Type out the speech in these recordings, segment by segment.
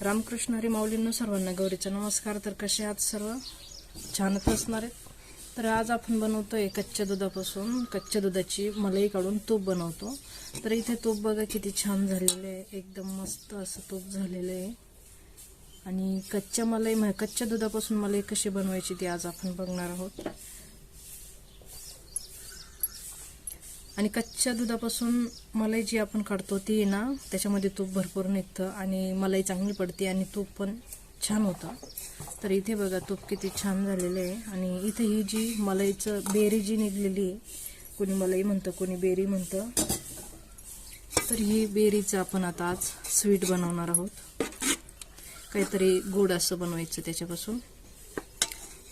रामकृष्ण हरी माऊलींनो सर्वांना गौरीचा नमस्कार. तर कसे आहात सर्व? छानच असणार आहेत. तर आज आपण बनवतो आहे कच्च्या दुधापासून. कच्च्या दुधाची मलाई काढून तूप बनवतो. तर इथे तूप बघा किती छान झालेलं आहे. एकदम मस्त असं तूप झालेलं आहे. आणि कच्च्या मलाई कच्च्या दुधापासून मलाई कशी बनवायची ती आज आपण बघणार आहोत. आणि कच्च्या दुधापासून मलाई जी आपण काढतो ती ना त्याच्यामध्ये तूप भरपूर निघतं आणि मलाई चांगली पडते आणि तूप पण छान होतं. तर इथे बघा तूप किती छान झालेलं आहे. आणि इथे ही जी मलाईचं बेरी जी निघलेली आहे कोणी मलाई म्हणतं कोणी बेरी म्हणतं तर ही बेरीचं आपण आता आज स्वीट बनवणार आहोत. काहीतरी गोड असं बनवायचं त्याच्यापासून.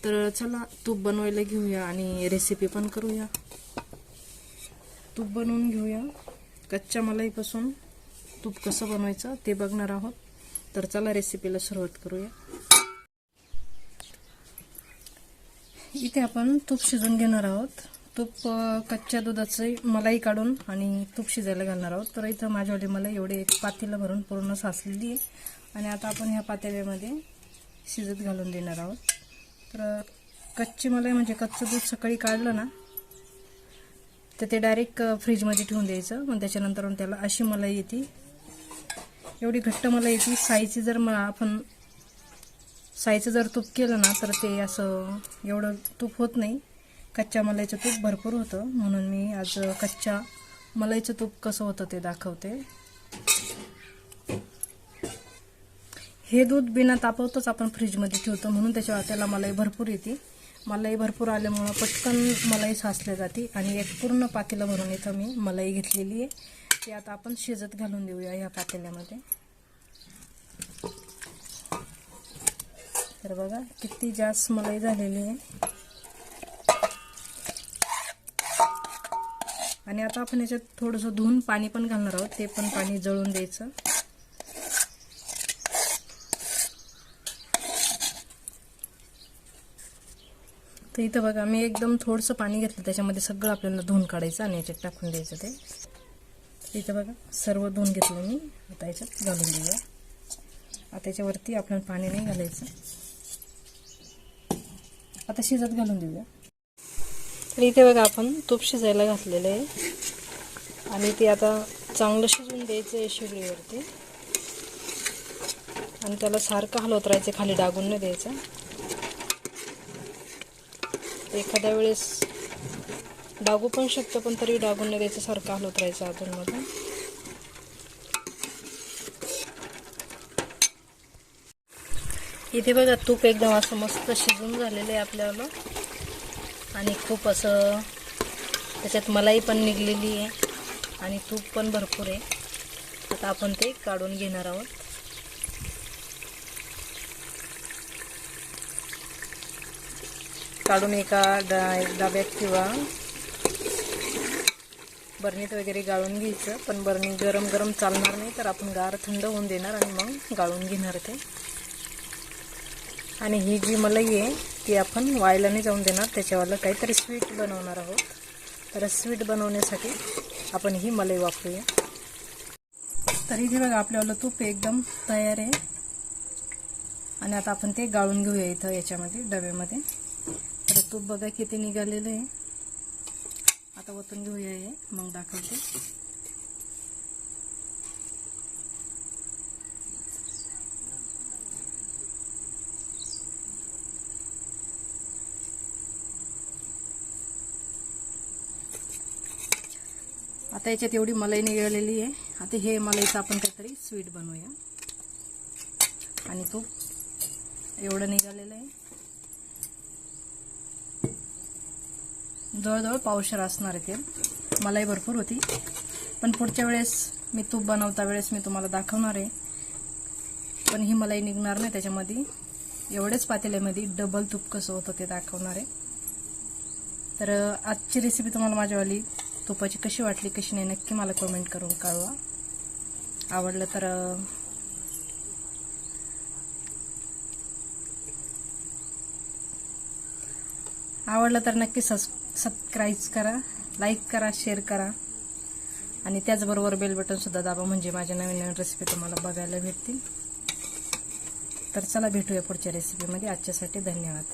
तर चला तूप बनवायला घेऊया आणि रेसिपी पण करूया. तूप बनवून घेऊया. कच्च्या मलाईपासून तूप कसं बनवायचं ते बघणार आहोत. तर चला रेसिपीला सुरुवात करूया. इथे आपण तूप शिजून घेणार आहोत. तूप कच्च्या दुधाचे मलाई काढून आणि तूप शिजायला घालणार आहोत. तर इथं माझ्यावाली मलाई एवढे एक पातेलं भरून पूर्ण साचलेली आहे. आणि आता आपण ह्या पातेल्यामध्ये शिजत घालून देणार आहोत. तर कच्ची मलाई म्हणजे कच्चं दूध सकाळी काढलं ना तर ते डायरेक्ट फ्रीजमध्ये ठेवून द्यायचं. मग त्याच्यानंतर त्याला अशी मलाई येते. एवढी घट्ट मलाई येते. साईची जर मग आपण साईचं जर तूप केलं ना तर ते असं एवढं तूप होत नाही. कच्च्या मलाईचं तूप भरपूर होतं. म्हणून मी आज कच्च्या मलाईचं तूप कसं होतं ते दाखवते. हे दूध बिना तापवतच आपण फ्रीजमध्ये ठेवतो. म्हणून त्याच्यावर त्याला मलाई भरपूर येते. मलाई भरपूर आल्यामुळं पटकन मलाई साचल्या जाते. आणि एक पूर्ण पातेलं भरून इथं मी मलाई घेतलेली आहे. ती आता आपण शिजत घालून देऊया ह्या पातेल्यामध्ये. तर बघा किती जास्त मलाई झालेली आहे. आणि आता आपण याच्यात थोडंसं धुवून पाणी पण घालणार आहोत. ते पण पाणी जळून द्यायचं. तर इथं बघा मी एकदम थोडंसं पाणी घेतलं त्याच्यामध्ये सगळं आपल्याला धुवून काढायचं आणि याच्यात टाकून द्यायचं ते. इथं बघा सर्व धुवून घेतलं मी. आता याच्यात घालून देऊया. आता याच्यावरती आपल्याला पाणी नाही घालायचं. आता शिजत घालून देऊया. तर इथे बघा आपण तूप शिजायला घातलेलं आहे. आणि ते आता चांगलं शिजवून द्यायचं आहे शिगडीवरती आणि त्याला सारखं हलवत राहायचं खाली डागून नाही द्यायचं. एखाद्या वेळेस डागू पण शकतं पण तरी डागून नाही द्यायचं सारखं हलवत राहायचं अधूनमधून इथे बघा तूप एकदम असं मस्त शिजून झालेलं आहे आपल्याला. आणि खूप असं त्याच्यात मलाई पण निघलेली आहे. आणि तूप पण भरपूर आहे. आता आपण ते काढून घेणार आहोत. काढून एका डब्यात किंवा बरणीत वगैरे गाळून घ्यायचं. पण बरणी गरम गरम चालणार नाही तर आपण गार थंड होऊन देणार आणि मग गाळून घेणार ते. आणि ही जी मलाई आहे ती आपण वायला नाही जाऊन देणार. त्याच्यावाला काहीतरी स्वीट बनवणार आहोत. तर स्वीट बनवण्यासाठी आपण ही मलाई वापरूया. तर इथे बघा आपल्याला तूप एकदम तयार आहे. आणि आता आपण ते गाळून घेऊया इथं याच्यामध्ये डब्यामध्ये. तर तूप बघा किती निघालेलं आहे. आता वतून घेऊया हे. मग दाखवते. आता याच्यात एवढी मलाई निघालेली आहे. आता हे मलाईचं आपण काहीतरी स्वीट बनवूया. आणि तूप एवढं निघालेलं आहे. जवळजवळ पावशर असणार आहे ते. मलाही भरपूर होती. पण पुढच्या वेळेस मी तूप बनवता वेळेस मी तुम्हाला दाखवणार आहे. पण ही मलाई निघणार नाही त्याच्यामध्ये. एवढेच पातेल्यामध्ये डबल तूप कसं होतं ते दाखवणार आहे. तर आजची रेसिपी तुम्हाला माझ्यावाली तुपाची कशी वाटली कशी नाही नक्की मला कमेंट करून कळवा. आवडलं तर आवडलं तर नक्की सबस् सबस्क्राईब करा लाईक करा शेअर करा. आणि त्याचबरोबर बेल बटनसुद्धा दाबा म्हणजे माझ्या नवीन नवीन रेसिपी तुम्हाला बघायला भेटतील. तर चला भेटूया पुढच्या रेसिपीमध्ये आजच्यासाठी धन्यवाद.